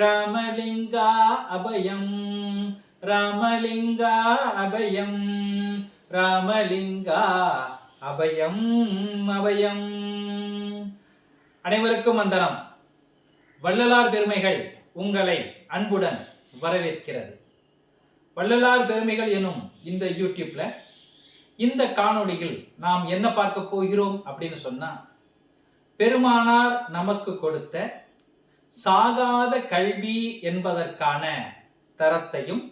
ராமலிங்கா அபயம். ராமலிங்கா அபயம். ராமலிங்கா அபயம் அபயம். அனைவருக்கும் வந்தனம். வள்ளலார் பெருமைகள் உங்களை அன்புடன் வரவேற்கிறது. வள்ளலார் பெருமைகள் எனும் இந்த யூடியூப்ல இந்த காணொளியில் நாம் என்ன பார்க்க போகிறோம் அப்படின்னு சொன்னா பெருமானார் நமக்கு கொடுத்த சாகாத கல்வி என்பதற்கான தரத்தையும்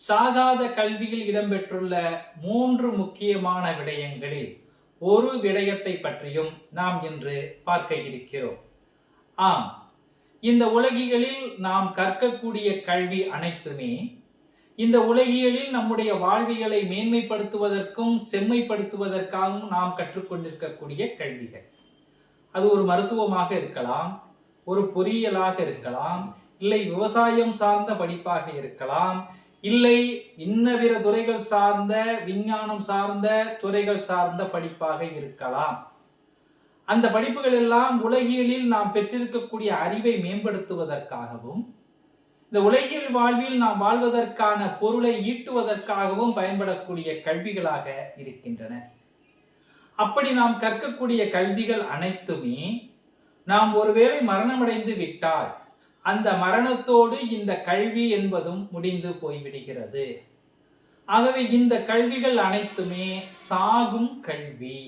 சாகாத கல்வியில் இடம்பெற்றுள்ள மூன்று முக்கியமான விடயங்களில் ஒரு விடயத்தை பற்றியும் நாம் இன்று பார்க்க இருக்கிறோம். ஆம் இந்த உலகிகளில் நாம் கற்கக்கூடிய கல்வி அனைத்துமே இந்த உலகியலில் நம்முடைய வாழ்வியலை மேன்மைப்படுத்துவதற்கும் செம்மைப்படுத்துவதற்காகவும் நாம் கற்றுக்கொண்டிருக்கக்கூடிய கல்விகள். அது ஒரு மருத்துவமாக இருக்கலாம் ஒரு பொறியியலாக இருக்கலாம் இல்லை விவசாயம் சார்ந்த படிப்பாக இருக்கலாம் இல்லை இன்னவிர துறைகள் சார்ந்த விஞ்ஞானம் சார்ந்த துறைகள் சார்ந்த படிப்பாக இருக்கலாம். அந்த படிப்புகள் எல்லாம் உலகியலில் நாம் பெற்றிருக்கக்கூடிய அறிவை மேம்படுத்துவதற்காகவும் இந்த உலகியல் வாழ்வில் நாம் வாழ்வதற்கான பொருளை ஈட்டுவதற்காகவும் பயன்படக்கூடிய கல்விகளாக இருக்கின்றன. அப்படி நாம் கற்கக்கூடிய கல்விகள் அனைத்துமே நாம் ஒருவேளை மரணமடைந்து விட்டால் அந்த மரணத்தோடு இந்த கல்வி என்பதும் முடிந்து போய்விடுகிறது. ஆகவே இந்த கல்விகள் அனைத்துமே சாகும் கல்வி.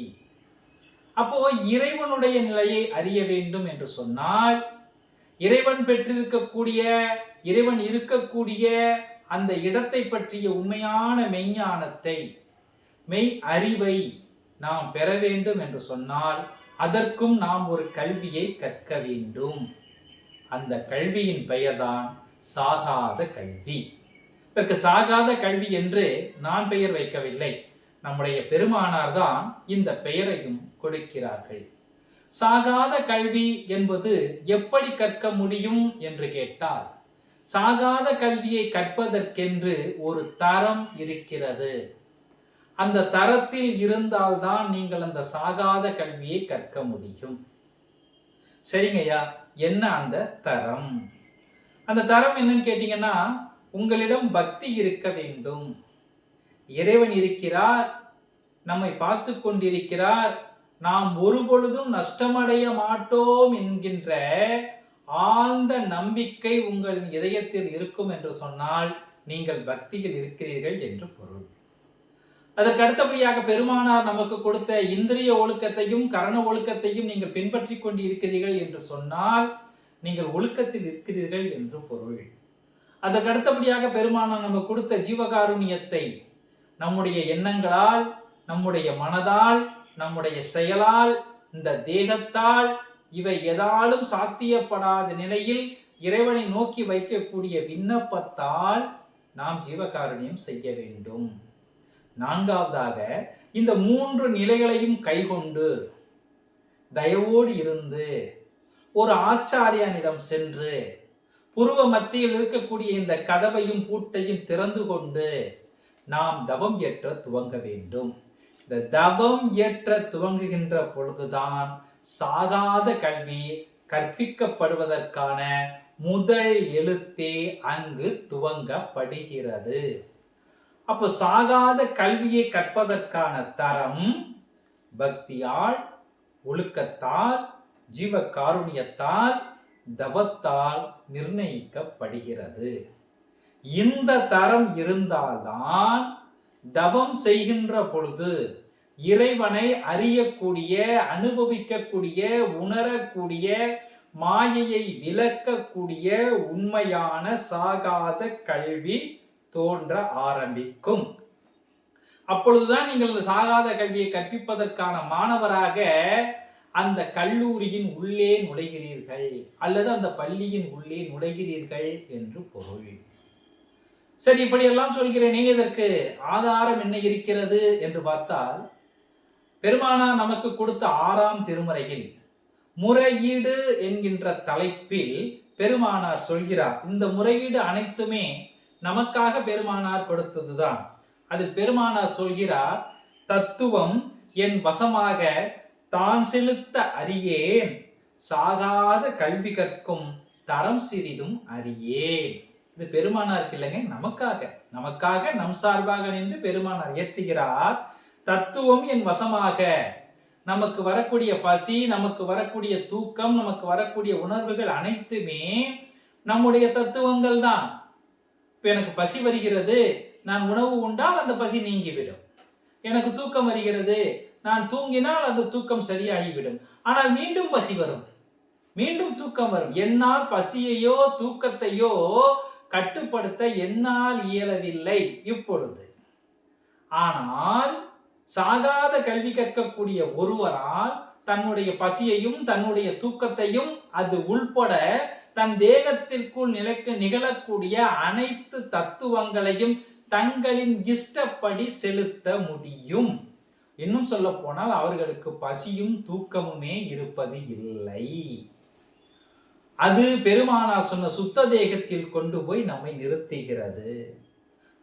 அப்போ இறைவனுடைய நிலையை அறிய வேண்டும் என்று சொன்னால் இறைவன் பெற்றிருக்கக்கூடிய இறைவன் இருக்கக்கூடிய அந்த இடத்தை பற்றிய உண்மையான மெய்ஞானத்தை மெய் அறிவை நாம் பெற வேண்டும் என்று சொன்னால் அதற்கும் நாம் ஒரு கல்வியை கற்க வேண்டும். அந்த கல்வியின் பெயர்தான் சாகாத கல்வி. இதற்கு சாகாத கல்வி என்று நான் பெயர் வைக்கவில்லை. நம்முடைய பெருமானார் தான் இந்த பெயரையும் கொடுக்கிறார்கள். சாகாத கல்வி என்பது எப்படி கற்க முடியும் என்று கேட்டால் சாகாத கல்வியை கற்பதற்கென்று ஒரு தரம் இருக்கிறது. அந்த தரத்தில் இருந்தால்தான் நீங்கள் அந்த சாகாத கல்வியை கற்க முடியும். சரிங்கய்யா என்ன அந்த தரம்? அந்த தரம் என்னன்னு கேட்டீங்கன்னா உங்களிடம் பக்தி இருக்க வேண்டும். இறைவன் இருக்கிறார் நம்மை பார்த்து கொண்டிருக்கிறார் நாம் ஒரு பொழுதும் நஷ்டமடைய மாட்டோம் என்கின்ற ஆழ்ந்த நம்பிக்கை உங்கள் இதயத்தில் இருக்கும் என்று சொன்னால் நீங்கள் பக்தியில் இருக்கிறீர்கள் என்று பொருள். அதற்கு அடுத்தபடியாக பெருமானார் நமக்கு கொடுத்த இந்திரிய ஒழுக்கத்தையும் கரண ஒழுக்கத்தையும் நீங்கள் பின்பற்றி கொண்டு இருக்கிறீர்கள் என்று சொன்னால் நீங்கள் ஒழுக்கத்தில் இருக்கிறீர்கள் என்று பொருள். அதற்கு அடுத்தபடியாக பெருமானார் நமக்கு கொடுத்த ஜீவகாருண்யத்தை நம்முடைய எண்ணங்களால் நம்முடைய மனதால் நம்முடைய செயலால் இந்த தேகத்தால் இவை எதாலும் சாத்தியப்படாத நிலையில் இறைவனை நோக்கி வைக்கக்கூடிய விண்ணப்பத்தால் நாம் ஜீவகாருண்யம் செய்ய வேண்டும். நான்காவதாக இந்த மூன்று நிலைகளையும் கைகொண்டு தயவோடு இருந்து ஒரு ஆச்சாரியனிடம் சென்று புருவ மத்தியில் இருக்கக்கூடிய இந்த கதவையும் பூட்டையும் திறந்து கொண்டு நாம் தவம் ஏற்ற துவங்க வேண்டும். இந்த தவம் ஏற்ற துவங்குகின்ற பொழுதுதான் சாகாத கல்வி கற்பிக்கப்படுவதற்கான முதல் எழுத்தே அங்கு துவங்கப்படுகிறது. அப்போ சாகாத கல்வியை கற்பதற்கான தரம் பக்தியால் ஒழுக்கத்தால் ஜீவ காருண்யத்தால் தவத்தால் நிர்ணயிக்கப்படுகிறது. இந்த தரம் இருந்தால்தான் தவம் செய்கின்ற பொழுது இறைவனை அறியக்கூடிய அனுபவிக்கக்கூடிய உணரக்கூடிய மாயையை விளக்கக்கூடிய உண்மையான சாகாத கல்வி தோன்ற ஆரம்பிக்கும். அப்பொழுதுதான் நீங்கள் இந்த சாகாத கல்வியை கற்பிப்பதற்கான மாணவராக அந்த கல்லூரியின் உள்ளே நுழைகிறீர்கள் அல்லது அந்த பள்ளியின் உள்ளே நுழைகிறீர்கள் என்று பொருள். சரி இப்படியெல்லாம் சொல்கிறேனே. இதற்கு ஆதாரம் என்ன இருக்கிறது என்று பார்த்தால் பெருமானா நமக்கு கொடுத்த ஆறாம் திருமறையில் முறையீடு என்கின்ற தலைப்பில் பெருமானார் சொல்கிறார். இந்த முறையீடு அனைத்துமே நமக்காக பெருமானார் கொடுத்ததுதான். அதில் பெருமானார் சொல்கிறார் தத்துவம் என் வசமாக தான் செலுத்த அறியேன். சாகாத கல்வி கற்கும் தரம் சிறிதும் அறியேன். இது பெருமானார் இல்லைங்க நமக்காக. நமக்காக நம் சார்பாக நின்று பெருமானார் இயற்றுகிறார் தத்துவம் என் வசமாக. நமக்கு வரக்கூடிய பசி நமக்கு வரக்கூடிய தூக்கம் நமக்கு வரக்கூடிய உணர்வுகள் அனைத்துமே நம்முடைய தத்துவங்கள் தான். இப்போ எனக்கு பசி வருகிறது நான் உணவு உண்டால் அந்த பசி நீங்கிவிடும். எனக்கு தூக்கம் வருகிறது நான் தூங்கினால் அந்த தூக்கம் சரியாகிவிடும். ஆனால் மீண்டும் பசி வரும். மீண்டும் தூக்கம் வரும். என்னால் பசியையோ தூக்கத்தையோ கட்டுப்படுத்த என்னால் இயலவில்லை இப்பொழுது. ஆனால் சாகாத கல்வி கற்கக்கூடிய ஒருவரால் தன்னுடைய பசியையும் தன்னுடைய தூக்கத்தையும் அது உள்பட தன் தேகத்திற்குள் நிலைக்கு நிகழக்கூடிய அனைத்து தத்துவங்களையும் தங்களின் இஷ்டப்படி செலுத்த முடியும். இன்னும் சொல்ல போனால் அவர்களுக்கு பசியும் தூக்கமுமே இருப்பது இல்லை. அது பெருமானார் சொன்ன சுத்த தேகத்தில் கொண்டு போய் நம்மை நிறுத்துகிறது.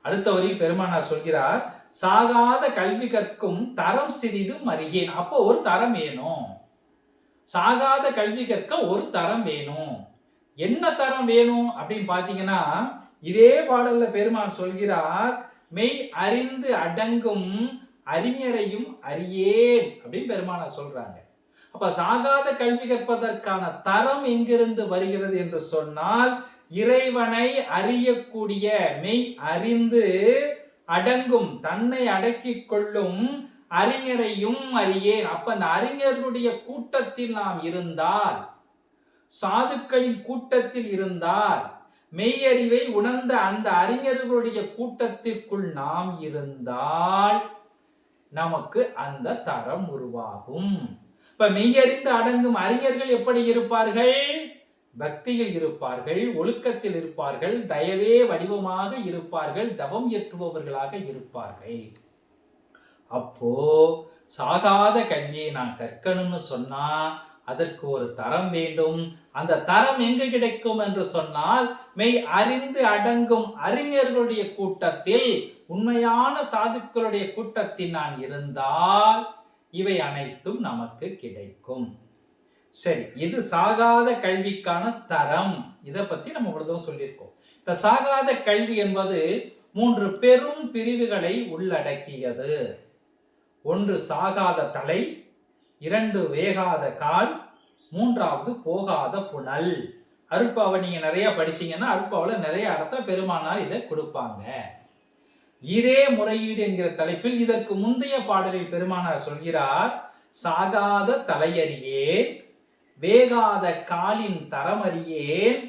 அடுத்த வரி பெருமானார் சொல்கிறார் சாகாத கல்வி கற்கும் தரம் சிறிதும் அறியேன் அப்போ ஒரு தரம் வேணும். சாகாத கல்வி கற்க ஒரு தரம் வேணும். என்ன தரம் வேணும் அப்படின்னு பாத்தீங்கன்னா இதே பாடல்ல பெருமான் சொல்கிறார் மெய் அறிந்து அடங்கும் அறிஞரையும் அறியேன் அப்படின்னு பெருமானார் சொல்றாங்க. அப்ப சாகாத கல்வி கற்பதற்கான தரம் எங்கிருந்து வருகிறது என்று சொன்னால் இறைவனை அறியக்கூடிய மெய் அறிந்து அடங்கும் தன்னை அடக்கிக் கொள்ளும் அறிஞரையும் அறியேன். அப்ப அந்த அறிஞர்களுடைய கூட்டத்தில் நாம் இருந்தால் சாதுக்களின் கூட்டத்தில் இருந்தால் மெய்யறிவை உணர்ந்த அந்த அறிஞர்களுடைய கூட்டத்திற்குள் நாம் இருந்தால் நமக்கு அந்த தரம் உருவாகும். இப்ப மெய்யறிந்து அடங்கும் அறிஞர்கள் எப்படி இருப்பார்கள்? பக்தியில் இருப்பார்கள் ஒழுக்கத்தில் இருப்பார்கள் தயவே வடிவமாக இருப்பார்கள் தவம் ஏற்றுபவர்களாக இருப்பார்கள். அப்போ சாகாத கல்வியை நான் கற்கணும்னு சொன்னா அதற்கு ஒரு தரம் வேண்டும். அந்த தரம் எங்கு கிடைக்கும் என்று சொன்னால் மெய் அறிந்து அடங்கும் அறிஞர்களுடைய கூட்டத்தில் உண்மையான சாதுக்களுடைய கூட்டத்தில் நான் இருந்தால் இவை அனைத்தும் நமக்கு கிடைக்கும். சரி இது சாகாத கல்விக்கான தரம். இதை பத்தி நம்ம இவ்வளவு சொல்லியிருக்கோம். இந்த சாகாத கல்வி என்பது மூன்று பெரும் பிரிவுகளை உள்ளடக்கியது. ஒன்று சாகாத தலை இரண்டு வேகாத கால் மூன்றாவது போகாத புனல். அருப்பாவை நீங்க நிறைய படிச்சீங்கன்னா அருப்பாவில் நிறைய அடுத்த பெருமானார் இதை கொடுப்பாங்க. இதே முறையீடு என்கிற தலைப்பில் இதற்கு முந்தைய பாடலில் பெருமானார் சொல்கிறார் சாகாத தலையறியேன் வேகாத காலின் தரம் அறியேன்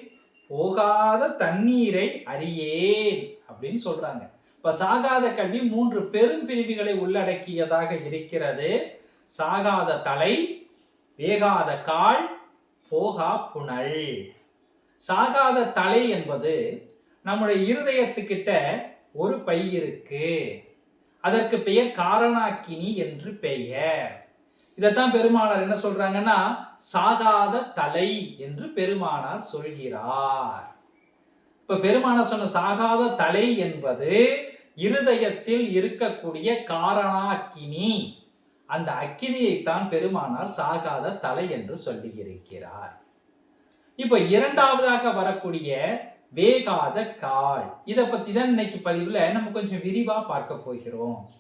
போகாத தண்ணீரை அறியேன் அப்படின்னு சொல்றாங்க. இப்ப சாகாத கல்வி மூன்று பெரும் பிரிவுகளை உள்ளடக்கியதாக இருக்கிறது. சாகாத தலை வேகாத கால் போகா புனல். சாகாத தலை என்பது நம்முடைய இருதயத்துக்கிட்ட ஒரு பை இருக்கு. அதற்கு பெயர் காரணாக்கினி என்று பெயர். இதைத்தான் பெருமானார் என்ன சொல்றாங்கன்னா சாகாத தலை என்று பெருமானார் சொல்கிறார். இப்ப பெருமானார் சொன்ன சாகாத தலை என்பது இருதயத்தில் இருக்கக்கூடிய காரணாக்கினி. அந்த அக்கினியைத்தான் பெருமானார் சாகாத தலை என்று சொல்லியிருக்கிறார். இப்போ இரண்டாவதாக வரக்கூடிய வேகாத கால். இதை பத்தி தான் இன்னைக்கு பதிவுல நம்ம கொஞ்சம் விரிவா பார்க்க போகிறோம்.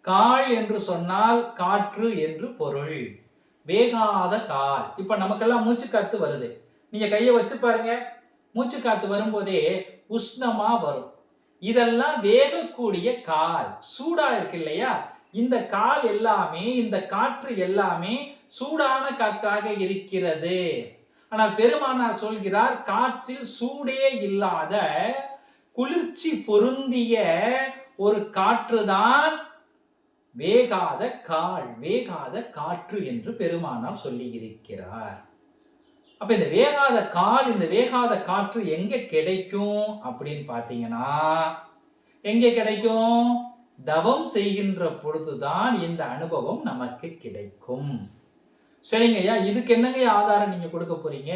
கால் என்று சொன்னால் காற்று என்று பொருள். வேகாத கால். இப்ப நமக்கெல்லாம் மூச்சு காத்து வருது. நீங்க கையை வச்சு பாருங்க. மூச்சு காத்து வரும்போதே உஷ்ணமா வரும். இதெல்லாம் வேகக்கூடிய கால். சூடா இருக்கு இல்லையா? இந்த கால் எல்லாமே இந்த காற்று எல்லாமே சூடான காற்றாக இருக்கிறது. ஆனால் பெருமானார் சொல்கிறார் காற்றில் சூடே இல்லாத குளிர்ச்சி பொருந்திய ஒரு காற்றுதான் வேகாத கால் வேகாத காற்று என்று பெருமானார் சொல்லி இருக்கிறார் அப்ப இந்த வேகாத கால் இந்த வேகாத காற்று எங்க கிடைக்கும் அப்படின்னு பாத்தீங்கன்னா எங்க கிடைக்கும்? தவம் செய்கின்ற பொழுதுதான் இந்த அனுபவம் நமக்கு கிடைக்கும். சரிங்க ஐயா இதுக்கு என்னங்க ஆதாரம் நீங்க கொடுக்க போறீங்க?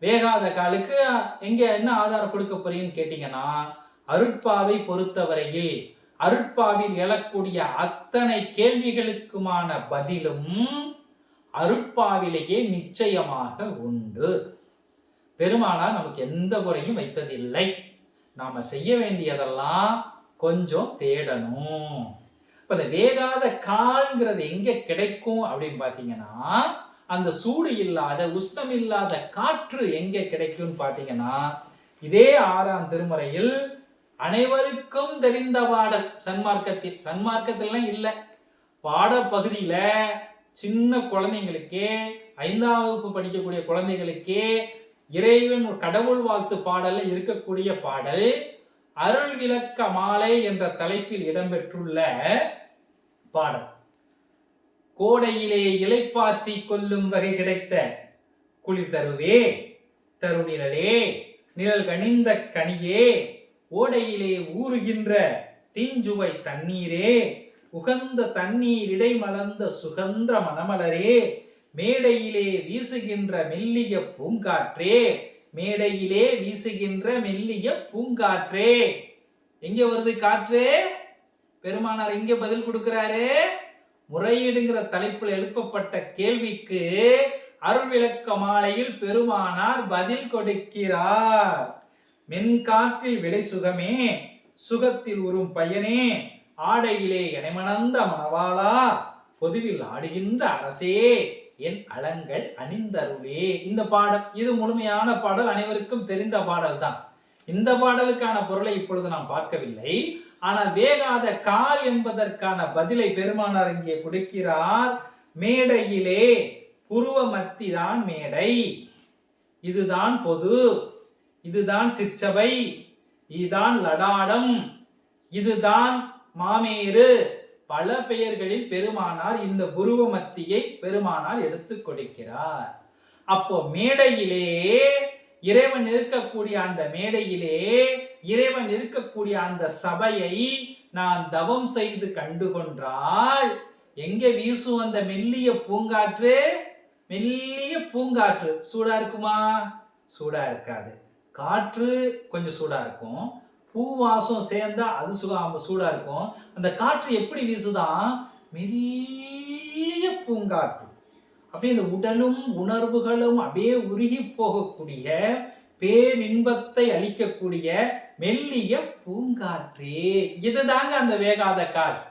வேகாத காலுக்கு எங்க என்ன ஆதாரம் கொடுக்க போறீங்கன்னு கேட்டீங்கன்னா அருட்பாவை பொறுத்தவரையில் அருட்பாவில் எழக்கூடிய அத்தனை கேள்விகளுக்குமான பதிலும் அருட்பாவிலேயே நிச்சயமாக உண்டு. பெருமானார் நமக்கு எந்த குறையும் வைத்ததில்லை. நாம செய்ய வேண்டியதெல்லாம் கொஞ்சம் தேடணும். இப்ப இந்த வேகாத கால்ங்கிறது எங்க கிடைக்கும் அப்படின்னு பாத்தீங்கன்னா அந்த சூடு இல்லாத உஷ்ணம் இல்லாத காற்று எங்க கிடைக்கும்னு பாத்தீங்கன்னா இதே ஆறாம் திருமுறையில் அனைவருக்கும் தெரிந்த பாடல் சன்மார்க்கத்தில் சன்மார்க்கத்திலாம் இல்லை. பாட பகுதியில் சின்ன குழந்தைங்களுக்கே ஐந்தாம் வகுப்பு படிக்கக்கூடிய குழந்தைகளுக்கே இறைவன் கடவுள் வாழ்த்து பாடலில் இருக்கக்கூடிய பாடல் அருள் விளக்க மாலை என்ற தலைப்பில் இடம்பெற்றுள்ள பாடல். கோடையிலே இலைப்பாத்தி கொல்லும் வகை கிடைத்த குளிர் தருவே தருநிழலே நிழல் கனிந்த கனியே ஓடையிலே ஊறுகின்ற தீஞ்சுவை தண்ணீரே உகந்த தண்ணீர் இடைமலர்ந்த சுகந்த மணமலரே மேடையிலே வீசுகின்ற மெல்லிய பூங்காற்றே மேடையிலே வீசுகின்ற மெல்லிய பூங்காற்றே. எங்க வருது காற்று? பெருமானார் எங்க பதில் கொடுக்கிறாரு? முறையீடுங்கிற தலைப்பில் எழுப்பப்பட்ட கேள்விக்கு அருள்விளக்க மாலையில் பெருமானார் பதில் கொடுக்கிறார். மென்காற்றில் விளை சுகமே சுகத்தில் உறும் பையனே ஆடையிலே எனமணந்த மணவாளா பொதுவில் ஆடுகின்ற அரசே. என் அலங்கள் அணிந்தருளே. இந்த பாடல் இது முழுமையான பாடல் அனைவருக்கும் தெரிந்த பாடல் தான் இந்த பாடலுக்கான பொருளை இப்பொழுது நாம் பார்க்கவில்லை. ஆனால் வேகாத கால் என்பதற்கான பதிலை பெருமானார் இங்கே கொடுக்கிறார். மேடையிலே புருவ மத்திதான் மேடை. இதுதான் பொது இதுதான் சிற்சபை இதுதான் லடாடம் இதுதான் மாமேறு பல பெயர்களில் பெருமானார் இந்த புருவ மத்தியை பெருமானார் எடுத்து கொடுக்கிறார். அப்போ மேடையிலே இறைவன் இருக்கக்கூடிய அந்த மேடையிலே இறைவன் இருக்கக்கூடிய அந்த சபையை நான் தவம் செய்து கண்டுகொன்றால் எங்க வீசும் அந்த மெல்லிய பூங்காற்று? மெல்லிய பூங்காற்று. சூடா இருக்குமா? சூடா இருக்காது. காற்று கொஞ்சம் சூடா இருக்கும். பூ வாசம் சேர்ந்தா அது சுகா சூடா இருக்கும். அந்த காற்று எப்படி வீசுதான் மெல்லிய பூங்காற்று. அப்படியே இந்த உடலும் உணர்வுகளும் அப்படியே உருகி போகக்கூடிய பேரின்பத்தை அளிக்கக்கூடிய மெல்லிய பூங்காற்றே. இதுதாங்க அந்த வேகாத காற்று.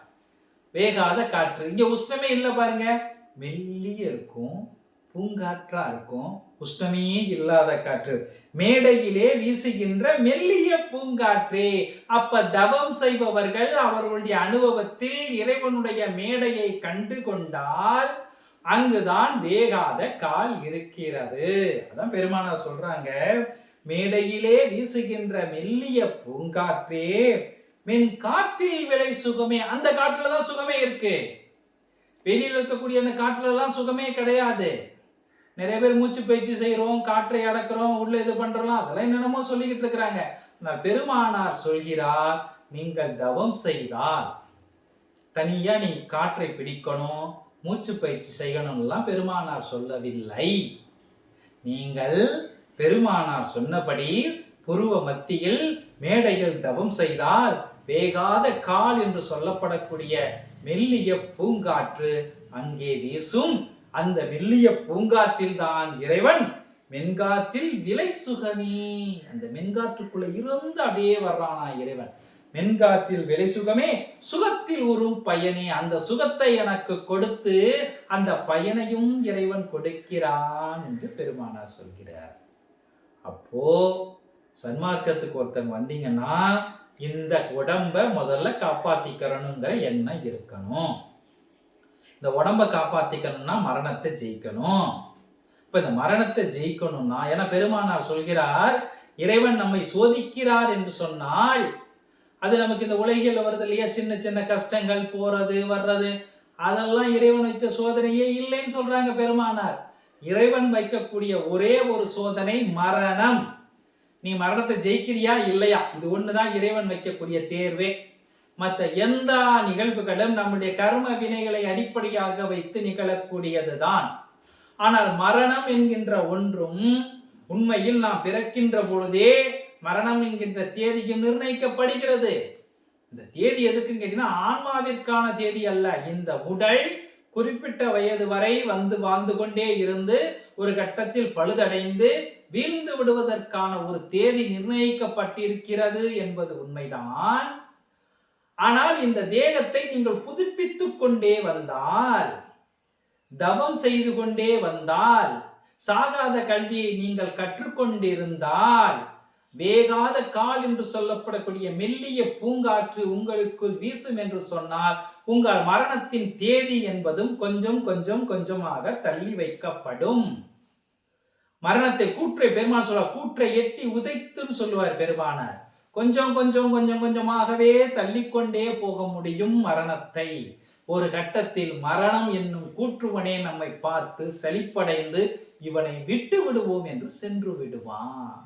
வேகாத காற்று. இங்க உஷ்ணமே இல்லை பாருங்க. மெல்லிய இருக்கும். பூங்காற்றா இருக்கும். உஷ்ணமே இல்லாத காற்று. மேடையிலே வீசுகின்ற மெல்லிய பூங்காற்றே. அப்ப தவம் செய்பவர்கள் அவர்களுடைய அனுபவத்தில் இறைவனுடைய மேடையை கண்டு கொண்டால் அங்குதான் வேகாத கால் இருக்கிறது. அதான் பெருமானார் சொல்றாங்க. மேடையிலே வீசுகின்ற மெல்லிய பூங்காற்றே மென் காற்றில் விளை சுகமே. அந்த காற்றுல தான் சுகமே இருக்கு. வெளியில் இருக்கக்கூடிய அந்த காற்றுல எல்லாம் சுகமே கிடையாது. நிறைய பேர் மூச்சு பயிற்சி செய்கிறோம் காற்றை அடக்கிறோம் உள்ள இது பண்றோம் அதெல்லாம் என்னென்னமோ சொல்லிக்கிட்டு இருக்கிறாங்க. ஆனால் பெருமானார் சொல்கிறார் நீங்கள் தவம் செய்தால் தனியா நீ காற்றை பிடிக்கணும் மூச்சு பயிற்சி செய்யணும்லாம் பெருமானார் சொல்லவில்லை. நீங்கள் பெருமானார் சொன்னபடி புருவ மத்தியில் மேடையில் தவம் செய்தால் வேகாத கால் என்று சொல்லப்படக்கூடிய மெல்லிய பூங்காற்று அங்கே வீசும். அந்த மெல்லிய பூங்காற்றில் தான் இறைவன். மென்காத்தில் விலை சுகமே. அந்த மென்காற்றுக்குள்ள இருந்து அப்படியே வர்றானா இறைவன். மென்காத்தில் விலை சுகமே. சுகத்தில் ஒரு பயனே. அந்த சுகத்தை எனக்கு கொடுத்து அந்த பயனையும் இறைவன் கொடுக்கிறான் என்று பெருமானார் சொல்கிறார். அப்போ சன்மார்க்கத்துக்கு ஒருத்தன் வந்தீங்கன்னா இந்த உடம்ப முதல்ல காப்பாத்திக்கிறணுங்கிற எண்ணம் இருக்கணும். இந்த உடம்பை காப்பாத்திக்கணும்னா மரணத்தை ஜெயிக்கணும். இப்ப இந்த மரணத்தை ஜெயிக்கணும்னா ஏன்னா பெருமானார் சொல்கிறார் இறைவன் நம்மை சோதிக்கிறார் என்று சொன்னால் அது நமக்கு இந்த உலகில் வருது இல்லையா? சின்ன சின்ன கஷ்டங்கள் போறது வர்றது அதெல்லாம் இறைவன் வைத்த சோதனையே இல்லைன்னு சொல்றாங்க பெருமானார். இறைவன் வைக்கக்கூடிய ஒரே ஒரு சோதனை மரணம். நீ மரணத்தை ஜெயிக்கிறியா? இல்லையா? இது ஒண்ணுதான் இறைவன் வைக்கக்கூடிய தேர்வே. மற்ற எந்த நிகழ்வுகளும் நம்முடைய கர்ம வினைகளை அடிப்படையாக வைத்து நிகழக்கூடியதுதான். ஆனால் மரணம் என்கின்ற ஒன்றும் உண்மையில் நாம் பிறக்கின்ற பொழுதே மரணம் என்கின்ற தேதியும் நிர்ணயிக்கப்படுகிறது. இந்த தேதி எதுக்குன்னு கேட்டீங்கன்னா ஆன்மாவிற்கான தேதி அல்ல. இந்த உடல் குறிப்பிட்ட வயது வரை வந்து வாழ்ந்து கொண்டே இருந்து ஒரு கட்டத்தில் பழுதடைந்து வீழ்ந்து விடுவதற்கான ஒரு தேதி நிர்ணயிக்கப்பட்டிருக்கிறது என்பது உண்மைதான். ஆனால் இந்த தேகத்தை நீங்கள் புதுப்பித்துக் கொண்டே வந்தால் தவம் செய்து கொண்டே வந்தால் சாகாத கல்வியை நீங்கள் கற்றுக்கொண்டிருந்தால் வேகாத கால் என்று சொல்லப்படக்கூடிய மெல்லிய பூங்காற்று உங்களுக்குள் வீசும் என்று சொன்னால் உங்கள் மரணத்தின் தேதி என்பதும் கொஞ்சம் கொஞ்சம் கொஞ்சமாக தள்ளி வைக்கப்படும். மரணத்தை கூற்றை பெருமான் சொல்ல கூற்றை எட்டி உதைத்துன்னு சொல்லுவார் பெருமானார். கொஞ்சம் கொஞ்சம் கொஞ்சம் கொஞ்சமாகவே தள்ளிக்கொண்டே போக முடியும் மரணத்தை. ஒரு கட்டத்தில் மரணம் என்னும் கூற்றுவனே நம்மை பார்த்து சலிப்படைந்து இவனை விட்டு விடுவோம் என்று சென்று விடுவான்.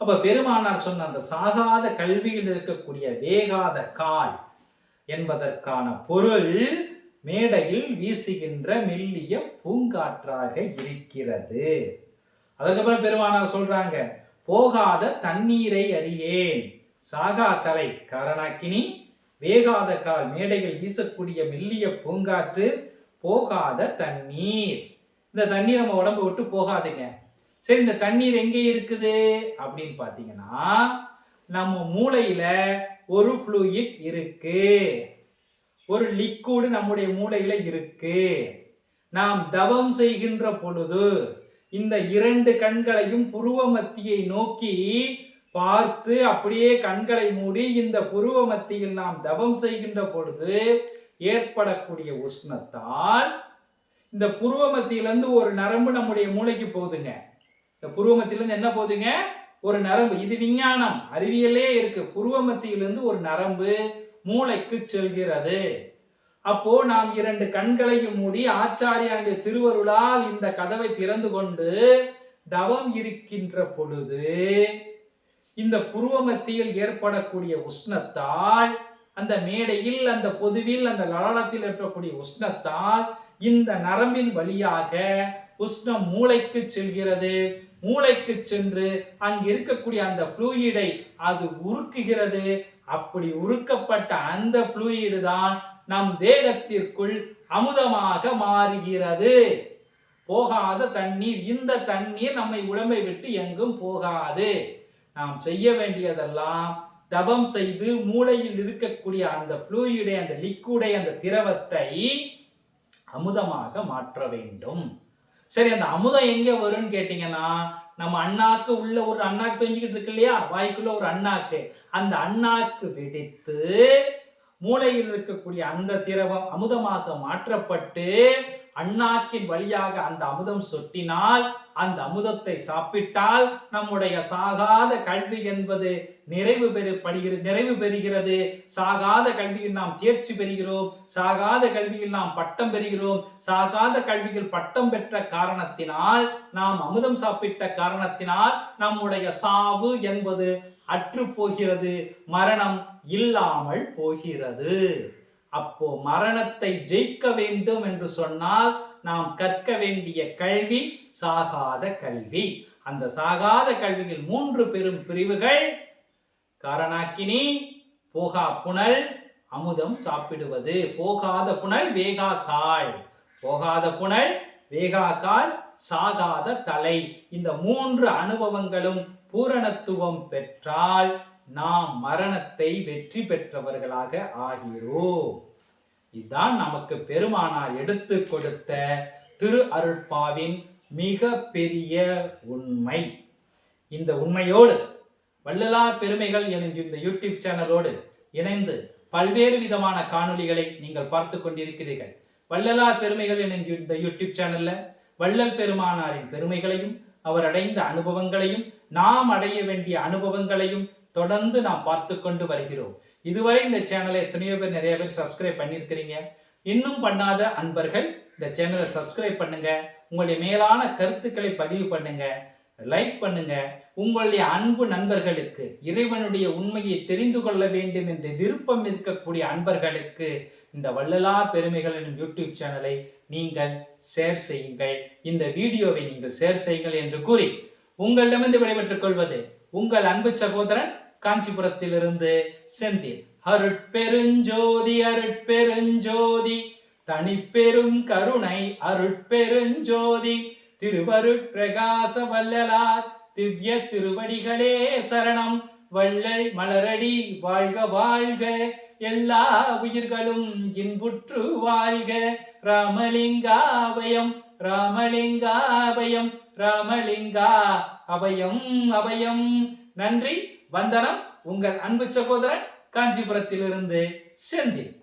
அப்ப பெருமானார் சொன்ன அந்த சாகாத கல்வியில் இருக்கக்கூடிய வேகாத கால் என்பதற்கான பொருள் மேடையில் வீசுகின்ற மெல்லிய பூங்காற்றாக இருக்கிறது. அதுக்கப்புறம் பெருமானார் சொல்றாங்க போகாத தண்ணீரை அறியேன். சாகா தலை காரணாக்கினி வேகாத கால் மேடையில் வீசக்கூடிய மெல்லிய பூங்காற்று போகாத தண்ணீர். இந்த தண்ணீர் நம்ம உடம்பு விட்டு போகாதுங்க. சரி இந்த தண்ணீர் எங்கே இருக்குது? அப்படின்னு பார்த்தீங்கன்னா நம்ம மூளையில ஒரு ஃப்ளூயிட் இருக்கு. ஒரு லிக்விடு நம்முடைய மூளையில இருக்கு. நாம் தவம் செய்கின்ற பொழுது இந்த இரண்டு கண்களையும் புருவ மத்தியை நோக்கி பார்த்து அப்படியே கண்களை மூடி இந்த புருவ மத்தியில் நாம் தவம் செய்கின்ற பொழுது ஏற்படக்கூடிய உஷ்ணத்தால் இந்த புருவ மத்தியிலிருந்து ஒரு நரம்பு நம்முடைய மூளைக்கு போகுதுங்க. இந்த புருவ மத்தியிலிருந்து என்ன போகுதுங்க? ஒரு நரம்பு. இது விஞ்ஞானம். அறிவியலே இருக்கு. புருவ மத்தியிலிருந்து ஒரு நரம்பு மூளைக்கு செல்கிறது. அப்போ நாம் இரண்டு கண்களையும் மூடி ஆச்சாரியாங்க திருவருளால் இந்த கதவை திறந்து கொண்டு தவம் இருக்கின்ற பொழுது இந்த புருவ மத்தியில் ஏற்படக்கூடிய உஷ்ணத்தால் அந்த மேடையில் அந்த பொதுவில் அந்த லலாளத்தில் ஏற்படக்கூடிய உஷ்ணத்தால் இந்த நரம்பின் வழியாக உஷ்ணம் மூளைக்கு செல்கிறது. மூளைக்கு சென்று அங்கு இருக்கக்கூடிய அந்த ஃப்ளூயிடை அது உருக்குகிறது. அப்படி உருக்கப்பட்ட அந்த ஃப்ளூயிடு தான் நம் தேகத்திற்குள் அமுதமாக மாறுகிறது. போகாத தண்ணீர் இந்த தண்ணீர் நம்மை உடம்பை விட்டு எங்கும் போகாது. நாம் செய்ய வேண்டியதெல்லாம் தவம் செய்து மூளையில் இருக்கக்கூடிய அந்த ஃப்ளூயிடை அந்த லிக்விடை அந்த திரவத்தை அமுதமாக மாற்ற வேண்டும். சரி அந்த அமுதம் எங்க வரும்னு கேட்டீங்கன்னா நம்ம அண்ணாக்கு உள்ள ஒரு அண்ணாக்கு தொங்கிக்கிட்டு இருக்கு இல்லையா? வாய்க்குள்ள ஒரு அண்ணாக்கு. அந்த அண்ணாக்கு வெடித்து மூளையில் இருக்கக்கூடிய அந்த திரவம் அமுதமாக மாற்றப்பட்டு அண்ணாக்கின் வழியாக அந்த அமுதம் சொட்டினால் அந்த அமுதத்தை சாப்பிட்டால் நம்முடைய சாகாத கல்வி என்பது நிறைவு பெறப்படுகிற நிறைவு பெறுகிறது. சாகாத கல்வியில் நாம் தேர்ச்சி பெறுகிறோம். சாகாத கல்வியில் நாம் பட்டம் பெறுகிறோம். சாகாத கல்வியில் பட்டம் பெற்ற காரணத்தினால் நாம் அமுதம் சாப்பிட்ட காரணத்தினால் நம்முடைய சாவு என்பது அற்று போகிறது மரணம் இல்லாமல் போகிறது. அப்போ மரணத்தை ஜெயிக்க வேண்டும் என்று சொன்னால் நாம் கற்க வேண்டிய கல்வி சாகாத கல்வி. அந்த சாகாத கல்வியில் மூன்று பெரும் பிரிவுகள். காரணாக்கினி போகா புனல் அமுதம் சாப்பிடுவது. போகாத புனல் வேகா கால். போகாத புனல் வேகா கால் சாகாத தலை. இந்த மூன்று அனுபவங்களும் பூரணத்துவம் பெற்றால் நாம் மரணத்தை வெற்றி பெற்றவர்களாக ஆகிறோம். இதுதான் நமக்கு பெருமானார் எடுத்து கொடுத்த திரு அருட்பாவின் மிக பெரிய உண்மை. இந்த உண்மையோடு வள்ளலார் பெருமைகள் எனும் இந்த யூடியூப் சேனலோடு இணைந்து பல்வேறு விதமான காணொளிகளை நீங்கள் பார்த்து கொண்டிருக்கிறீர்கள். வள்ளலார் பெருமைகள் எனும் இந்த யூடியூப் சேனல்ல வள்ளல் பெருமானாரின் பெருமைகளையும் அவர் அடைந்த அனுபவங்களையும் நாம் அடைய வேண்டிய அனுபவங்களையும் தொடர்ந்து நாம் பார்த்து கொண்டு வருகிறோம். இதுவரை இந்த சேனலை எத்தனையோ பேர் நிறைய பேர் சப்ஸ்கிரைப் பண்ணியிருக்கிறீங்க. இன்னும் பண்ணாத அன்பர்கள் இந்த சேனலை சப்ஸ்கிரைப் பண்ணுங்க. உங்களுடைய மேலான கருத்துக்களை பதிவு பண்ணுங்க. லைக் பண்ணுங்க. உங்களுடைய அன்பு நண்பர்களுக்கு இறைவனுடைய உண்மையை தெரிந்து கொள்ள வேண்டும் என்று விருப்பம் இருக்கக்கூடிய அன்பர்களுக்கு இந்த வள்ளலா பெருமைகள் எனும் யூடியூப் சேனலை நீங்கள் ஷேர் செய்யுங்கள். இந்த வீடியோவை நீங்கள் ஷேர் செய்யுங்கள் என்று கூறி உங்களிடமிருந்து விடைபெற்றுக் கொள்வது உங்கள் அன்பு சகோதரன் காஞ்சிபுரத்திலிருந்து செந்தில். அருட்பெருஞ்சோதி அருட்பெருஞ்சோதி தனிப்பெரும் கருணை அருட்பெருஞ்சோதி திருவருட்பிரகாச வல்லலார் திவ்ய திருவடிகளே சரணம் வள்ளல் மலரடி வாழ்க வாழ்க எல்லா உயிர்களும் இன்புற்று வாழ்க ராமலிங்காபயம் ராமலிங்காபயம் ராமலிங்கா. அபயம் அபயம். நன்றி. வந்தனம். உங்கள் அன்பு சகோதரன் காஞ்சிபுரத்திலிருந்து செந்தில்.